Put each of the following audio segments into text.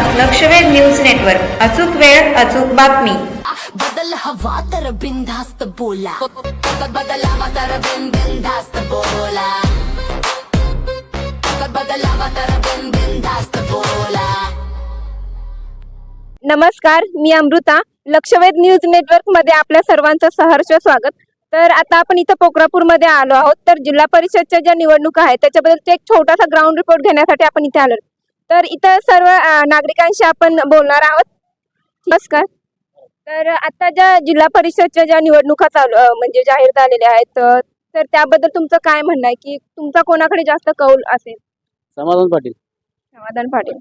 लक्षवेध news network. अचूक वेळ अचूक बातमी. बदल हवा तर बिनधास्त बोला. बदलावा तर बिन बिनधास्त बोला बदलावा तर बिन बिनधास्त बोला. नमस्कार मी अमृता. लक्षवेध न्यूज नेटवर्कमध्ये आपल्या सर्वांचं सहर्ष स्वागत. तर आता आपण इथं पोखरापूरमध्ये आलो आहोत. तर जिल्हा परिषदच्या ज्या निवडणुका आहेत त्याच्याबद्दल एक छोटासा ग्राउंड रिपोर्ट घेण्यासाठी आपण इथे आलो तर इथं सर्व नागरिकांशी आपण बोलणार आहोत. नमस्कार. तर आता ज्या जिल्हा परिषदच्या ज्या निवडणुका चालू म्हणजे जाहीर झालेल्या आहेत तर त्याबद्दल तुमचं काय म्हणणं आहे? की तुमचा कोणाकडे जास्त कौल असेल? समाधान पाटील. समाधान पाटील.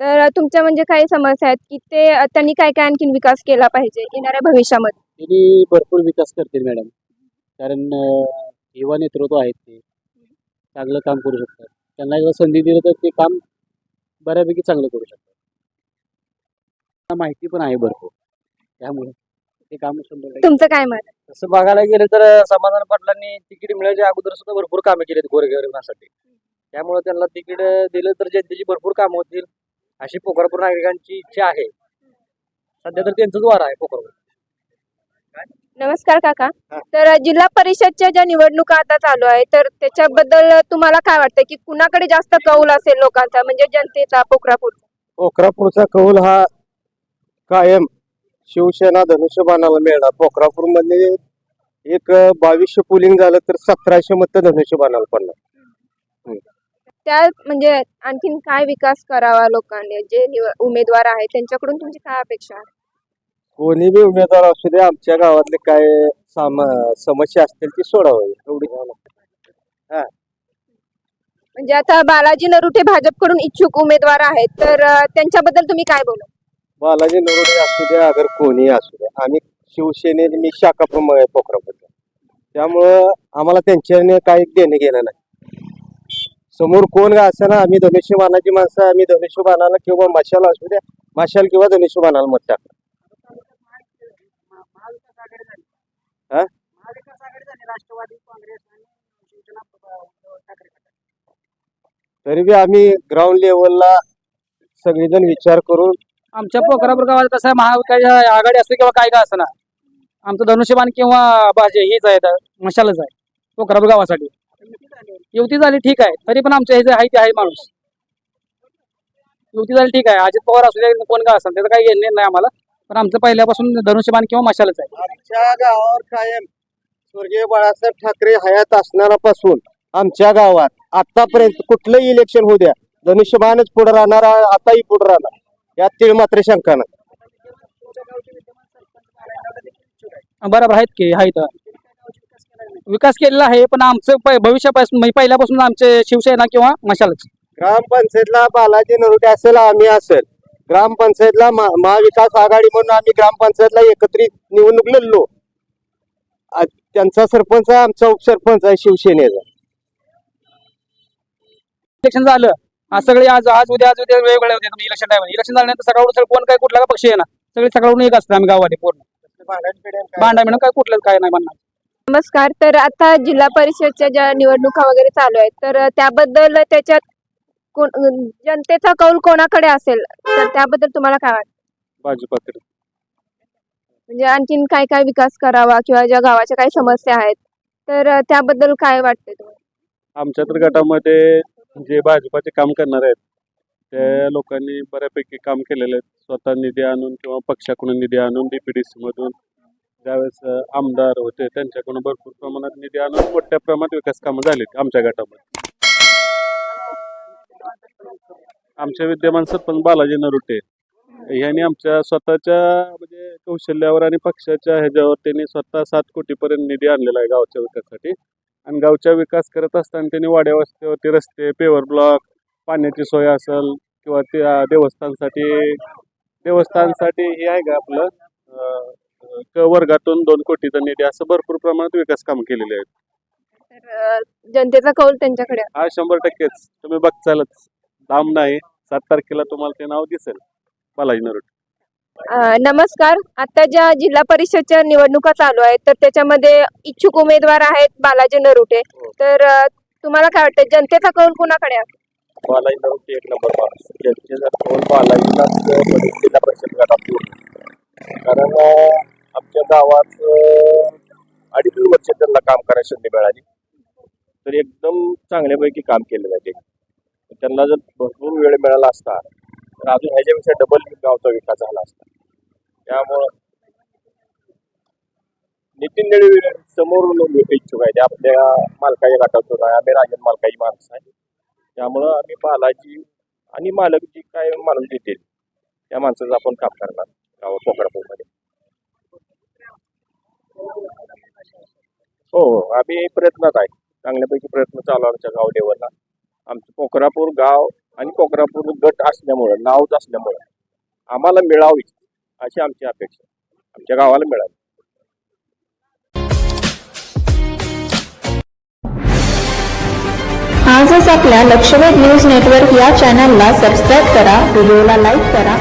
तर तुमच्या म्हणजे काही समस्या आहेत की ते त्यांनी काय काय आणखीन विकास केला पाहिजे येणाऱ्या भविष्यामध्ये? त्यांनी भरपूर विकास करतील मॅडम. कारण युवा नेतृत्व आहेत ते. चांगलं काम करू शकतात. त्यांना एकदा संधी दिली तर ते काम बऱ्यापैकी चांगलं करू शकतात. माहिती पण आहे भरपूर. त्यामुळे ते काम शंभर तुमचं काय मत? तसं बघायला गेलं तर समाधान पाटलांनी तिकीट मिळायच्या अगोदर सुद्धा भरपूर कामे केलीत गोरगरिबांसाठी. त्यामुळे त्यांना तिकीट दिलं तर जनतेची भरपूर कामं होतील अशी पोखरापूर नागरिकांची इच्छा आहे. सध्या तर त्यांचंच वार आहे पोखरापूर नमस्कार काका. तर जिल्हा परिषदच्या ज्या निवडणुका आता चालू आहे तर त्याच्याबद्दल तुम्हाला काय वाटतं की कुणाकडे जास्त कौल असेल लोकांचा? म्हणजे जनतेचा पोखरापूर पोखरापूरचा कौल हा कायम शिवसेना धनुष्यबाणाला मिळणार. पोखरापूरमध्ये एक बावीसशे पोलिंग झालं तर सतराशे मत धनुष्यबाणाला पडणार. त्या म्हणजे आणखीन काय विकास करावा लोकांनी? जे उमेदवार आहेत त्यांच्याकडून तुमची काय अपेक्षा आहे? कोणी बी उमेदवार असू दे आमच्या गावातले काय साम समस्या असतील ती सोडावी एवढी म्हणजे आता बालाजी नरुटे भाजपकडून इच्छुक उमेदवार आहेत तर अ, त्यांच्याबद्दल तुम्ही काय बोला? बालाजी नरोडे असू द्या अगर कोणी असू द्या आम्ही शिवसेने मी शाखा प्रमुख आहे पोखरापूरचा त्यामुळं आम्हाला त्यांच्याने काही देणं घेणं नाही. समोर कोण का ना आम्ही धनुष्यबाणाची माणसं आम्ही धनुष्यबाणाला किंवा मशाल असू द्या मशाल किंवा धनुष्यबाणाला मत टाक हा? तरी बी आम्ही ग्राउंड लेवलला सगळेजण विचार करून आमच्या पोखरापूर गावात कसं आहे महाविकास आघाडी असते किंवा काय का असं ना आमचं धनुष्यबाण किंवा भाजी हेच आहे तर मशालच आहे पोखरापूर गावासाठी. युती झाली ठीक आहे तरी पण आमच्या हे जे आहे ते आहे माणूस. युती झाली ठीक आहे अजित पवार असू दे कोण का असेल त्याचं काही घेणे नाही आम्हाला. पण आमचं पहिल्यापासून धनुष्यबाण किंवा मशालच आहे. आमच्या गावावर कायम स्वर्गीय बाळासाहेब ठाकरे हयात असणारापासून आमच्या गावात आतापर्यंत कुठलंही इलेक्शन होऊ द्या धनुष्यबाणच पुढे राहणार आताही पुढे राहणार. यात तीळ मात्र शंका नाही. बरोबर आहेत की आहेत. विकास केलेला आहे पण आमचं भविष्यापासून म्हणजे पहिल्यापासून आमचे शिवसेना किंवा मशालच. ग्रामपंचायतला बालाजी नरोटे असेल आम्ही असेल ग्रामपंचायतला महा- महाविकास आघाडी म्हणून आम्ही ग्रामपंचायतला एकत्रित निवडणूक लढलो. त्यांचा सरपंच आहे आमचा उपसरपंच आहे शिवसेनेचा इलेक्शन झालं. आज सगळे आज आज उद्या आज उद्या वेगवेगळे होते. इलेक्शन टाइम इलेक्शन झाल्यानंतर सकाळून सगळं कोण काय कुठला पक्ष येणार? सगळे सकाळून एक असतं आम्ही गावात पूर्ण. भांडा मिळून काय कुठलं काय नाही म्हणणार. नमस्कार. तर आता जिल्हा परिषदच्या ज्या निवडणुका वगैरे चालू आहेत तर त्याबद्दल त्याच्यात कोण जनतेचा कौल कोणाकडे असेल तर त्याबद्दल तुम्हाला काय वाटतं? भाजपाकडे म्हणजे आणखीन काय काय विकास करावा किंवा ज्या गावाच्या काही समस्या आहेत तर त्याबद्दल काय वाटतं तुम्हाला? आमच्या तर गटामध्ये जे भाजपाचे काम करणार आहेत त्या लोकांनी बऱ्यापैकी काम केलेलं आहे स्वतः निधी आणून किंवा पक्षाकडून निधी आणून डीपीडीसी मधून ज्यावेळेस अं, आमदार होते त्यांच्याकडून भरपूर प्रमाणात निधी आणून मोठ्या प्रमाणात विकास कामं झालीत आमच्या गटामध्ये. आमचे विद्यमान सरपंच बालाजी नरुटे यांनी आमच्या स्वतःच्या म्हणजे कौशल्यावर आणि पक्षाच्या ह्याच्यावर त्यांनी स्वतः सात कोटीपर्यंत निधी आणलेला आहे गावच्या विकासासाठी. आणि गावचा विकास करत असताना त्यांनी वाड्या वस्त्यावरती रस्ते पेवर ब्लॉक पाण्याची सोय असेल किंवा त्या देवस्थानसाठी देवस्थानसाठी हे आहे का आपलं? क वर्गातून दोन कोटीचा निधी असं भरपूर प्रमाणात विकास काम केलेले आहेत. जनतेचा कौल त्यांच्याकडे आहे. हा शंभर टक्केच. तुम्ही बघचालच. लांब नाही सात तारखेला तुम्हाला ते नाव दिसेल. बालाजी नरोटे. अ, नमस्कार. आता ज्या जिल्हा परिषदच्या निवडणुका चालू आहेत तर त्याच्यामध्ये इच्छुक उमेदवार आहेत बालाजी नरुटे. तर अ, तुम्हाला काय वाटतं जनतेचा कौल कुणाकडे आहे? बालाजी नरोटे एक नंबर माणूस जनतेचा कौल बालाजीला कारण अं, आमच्या गावात अं, अडीच वर्ष त्यांना काम करायची संधी मिळाली. तर एकदम चांगल्यापैकी काम केलेलं आहे त्यांनी त्यांना जर भरपूर वेळ मिळाला असता तर अजून ह्याच्यापेक्षा डबल गावचा विकास झाला असता. त्यामुळं नितीन निळी समोर इच्छुक आहे. ते आपल्या मालकाच्या गटातून आहे आम्ही राजन मालकाची माणसं आहे. त्यामुळं आम्ही बालाजी आणि मालक जी काय माणूस देतील त्या माणसाचं आपण काम करणार गाव कोकणापूरमध्ये. हो हो. आम्ही प्रयत्नात आहे. चांगल्यापैकी प्रयत्न चालू आहे आमच्या गाव लेवलला. आमचं कोकरापूर गाव आणि कोकरापूर गट असल्यामुळं नावच असल्यामुळं आम्हाला मिळावी अशी आमची अपेक्षा आमच्या गावाला मिळावी. आजच आपल्या लक्षवेध न्यूज नेटवर्क या चॅनलला सबस्क्राईब करा व्हिडिओला लाईक करा